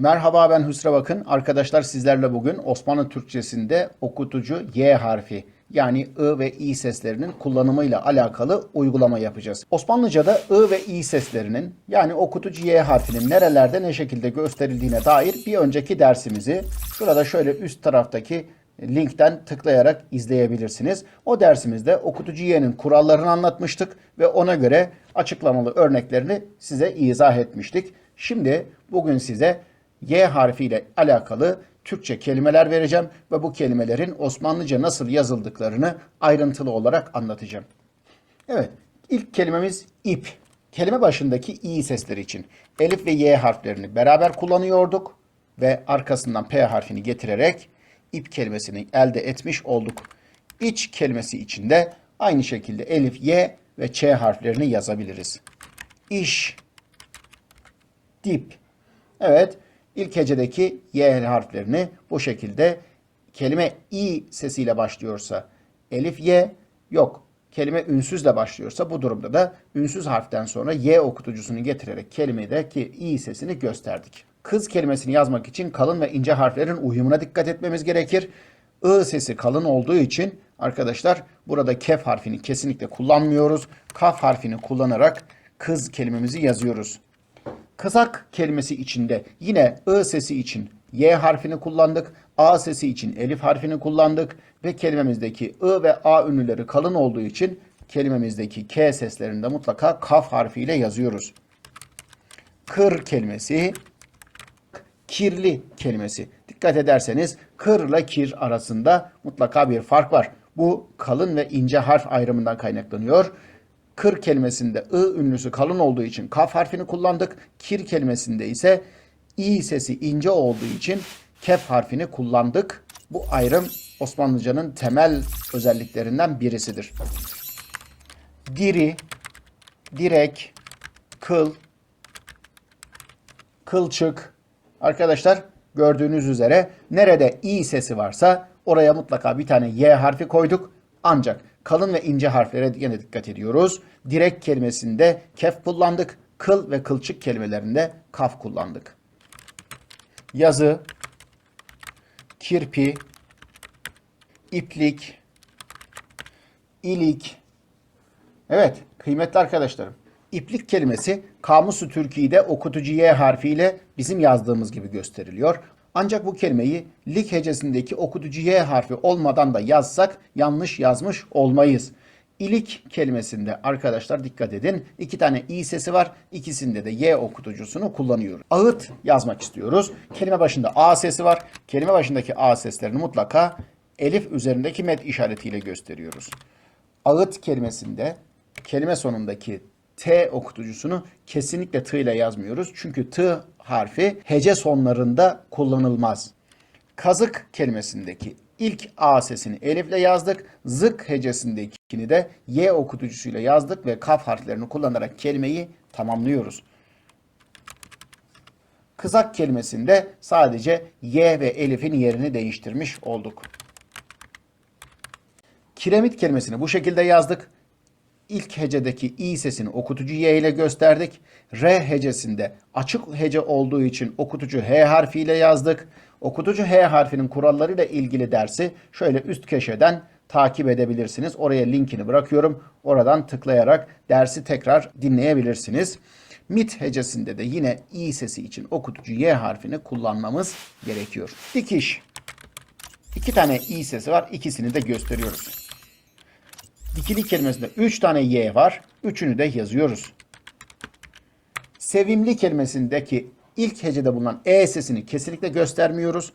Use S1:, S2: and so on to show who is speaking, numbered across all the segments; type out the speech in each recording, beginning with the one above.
S1: Merhaba ben Hüsrev Akın. Arkadaşlar sizlerle bugün Osmanlı Türkçesinde okutucu Y harfi yani I ve İ seslerinin kullanımıyla alakalı uygulama yapacağız. Osmanlıca'da I ve İ seslerinin yani okutucu Y harfinin nerelerde ne şekilde gösterildiğine dair bir önceki dersimizi şurada şöyle üst taraftaki linkten tıklayarak izleyebilirsiniz. O dersimizde okutucu Y'nin kurallarını anlatmıştık ve ona göre açıklamalı örneklerini size izah etmiştik. Şimdi bugün size Y harfiyle alakalı Türkçe kelimeler vereceğim ve bu kelimelerin Osmanlıca nasıl yazıldıklarını ayrıntılı olarak anlatacağım. Evet, ilk kelimemiz ip. Kelime başındaki i sesleri için elif ve y harflerini beraber kullanıyorduk ve arkasından p harfini getirerek ip kelimesini elde etmiş olduk. İç kelimesi için de aynı şekilde elif, y ve ç harflerini yazabiliriz. İş, dip. Evet, ilk hecedeki y harflerini bu şekilde kelime i sesiyle başlıyorsa elif y yok. Kelime ünsüzle başlıyorsa bu durumda da ünsüz harften sonra y okutucusunu getirerek kelimedeki i sesini gösterdik. Kız kelimesini yazmak için kalın ve ince harflerin uyumuna dikkat etmemiz gerekir. I sesi kalın olduğu için arkadaşlar burada kef harfini kesinlikle kullanmıyoruz. Kaf harfini kullanarak kız kelimemizi yazıyoruz. Kızak kelimesi içinde yine ı sesi için y harfini kullandık. A sesi için elif harfini kullandık ve kelimemizdeki ı ve a ünlüleri kalın olduğu için kelimemizdeki k seslerinde mutlaka kaf harfiyle yazıyoruz. Kır kelimesi kirli kelimesi. Dikkat ederseniz kır ile kir arasında mutlaka bir fark var. Bu kalın ve ince harf ayrımından kaynaklanıyor. Kır kelimesinde ı ünlüsü kalın olduğu için kaf harfini kullandık. Kir kelimesinde ise i sesi ince olduğu için kef harfini kullandık. Bu ayrım Osmanlıcanın temel özelliklerinden birisidir. Diri, direk, kıl, kılçık. Arkadaşlar gördüğünüz üzere nerede i sesi varsa oraya mutlaka bir tane y harfi koyduk. Ancak kalın ve ince harflere yine dikkat ediyoruz. Direk kelimesinde kef kullandık. Kıl ve kılçık kelimelerinde kaf kullandık. Yazı, kirpi, iplik, ilik. Evet kıymetli arkadaşlarım. İplik kelimesi Kamusu Türkiye'de okutucu Y harfiyle bizim yazdığımız gibi gösteriliyor. Ancak bu kelimeyi lik hecesindeki okutucu Y harfi olmadan da yazsak yanlış yazmış olmayız. İlik kelimesinde arkadaşlar dikkat edin. iki tane i sesi var. İkisinde de y okutucusunu kullanıyoruz. Ağıt yazmak istiyoruz. Kelime başında a sesi var. Kelime başındaki a seslerini mutlaka elif üzerindeki med işaretiyle gösteriyoruz. Ağıt kelimesinde kelime sonundaki T okutucusunu kesinlikle T ile yazmıyoruz. Çünkü T harfi hece sonlarında kullanılmaz. Kazık kelimesindeki ilk A sesini elifle yazdık. Zık hecesindekini de Y okutucusuyla yazdık ve kaf harflerini kullanarak kelimeyi tamamlıyoruz. Kızak kelimesinde sadece Y ve elifin yerini değiştirmiş olduk. Kiremit kelimesini bu şekilde yazdık ilk hecedeki i sesini okutucu y ile gösterdik. R hecesinde açık hece olduğu için okutucu h harfiyle yazdık. Okutucu h harfinin kurallarıyla ilgili dersi şöyle üst köşeden takip edebilirsiniz. Oraya linkini bırakıyorum. Oradan tıklayarak dersi tekrar dinleyebilirsiniz. Mit hecesinde de yine i sesi için okutucu y harfini kullanmamız gerekiyor. Dikiş. İki tane i sesi var. İkisini de gösteriyoruz. Dikili kelimesinde 3 tane y var. Üçünü de yazıyoruz. Sevimli kelimesindeki ilk hecede bulunan e sesini kesinlikle göstermiyoruz.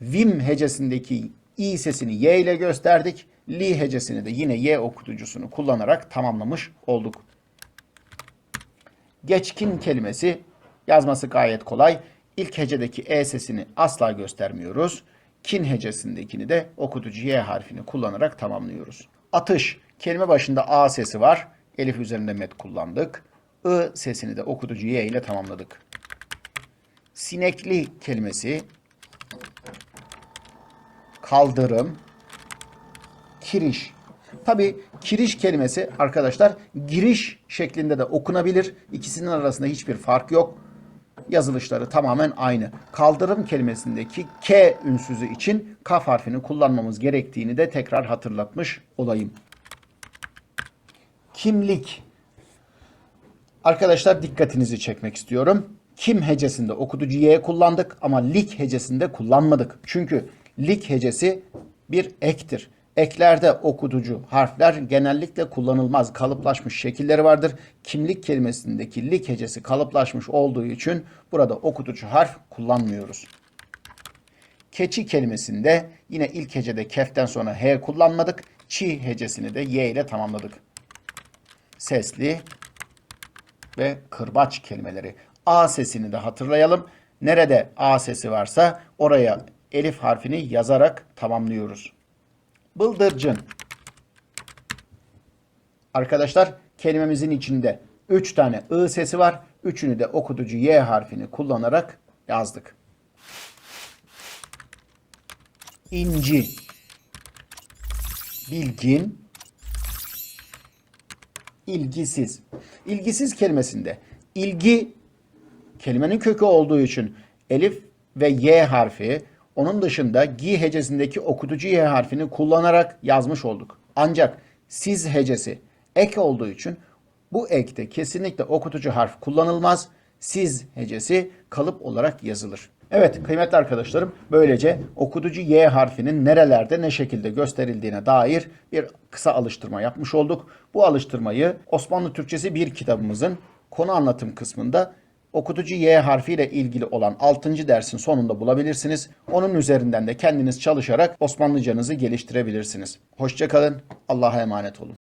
S1: Vim hecesindeki i sesini y ile gösterdik. Li hecesini de yine y okutucusunu kullanarak tamamlamış olduk. Geçkin kelimesi yazması gayet kolay. İlk hecedeki e sesini asla göstermiyoruz. Kin hecesindekini de okutucu y harfini kullanarak tamamlıyoruz. Atış. Kelime başında A sesi var. Elif üzerinde met kullandık. I sesini de okutucu Y ile tamamladık. Sinekli kelimesi kaldırım, kiriş. Tabi kiriş kelimesi arkadaşlar giriş şeklinde de okunabilir. İkisinin arasında hiçbir fark yok. Yazılışları tamamen aynı. Kaldırım kelimesindeki K ünsüzü için kaf harfini kullanmamız gerektiğini de tekrar hatırlatmış olayım. Kimlik. Arkadaşlar dikkatinizi çekmek istiyorum. Kim hecesinde okutucu Y kullandık ama lik hecesinde kullanmadık. Çünkü lik hecesi bir ektir. Eklerde okutucu harfler genellikle kullanılmaz. Kalıplaşmış şekilleri vardır. Kimlik kelimesindeki lik hecesi kalıplaşmış olduğu için burada okutucu harf kullanmıyoruz. Keçi kelimesinde yine ilk hecede keften sonra H kullanmadık. Çi hecesini de Y ile tamamladık. Sesli ve kırbaç kelimeleri. A sesini de hatırlayalım. Nerede A sesi varsa oraya elif harfini yazarak tamamlıyoruz. Bıldırcın. Arkadaşlar kelimemizin içinde 3 tane I sesi var. Üçünü de okutucu Y harfini kullanarak yazdık. İnci. Bilgin. İlgisiz. İlgisiz kelimesinde ilgi kelimenin kökü olduğu için elif ve y harfi onun dışında gi hecesindeki okutucu y harfini kullanarak yazmış olduk. Ancak siz hecesi ek olduğu için bu ekte kesinlikle okutucu harf kullanılmaz. Siz hecesi kalıp olarak yazılır. Evet kıymetli arkadaşlarım böylece okutucu Y harfinin nerelerde ne şekilde gösterildiğine dair bir kısa alıştırma yapmış olduk. Bu alıştırmayı Osmanlı Türkçesi bir kitabımızın konu anlatım kısmında okutucu Y harfiyle ilgili olan 6. dersin sonunda bulabilirsiniz. Onun üzerinden de kendiniz çalışarak Osmanlıcanızı geliştirebilirsiniz. Hoşçakalın. Allah'a emanet olun.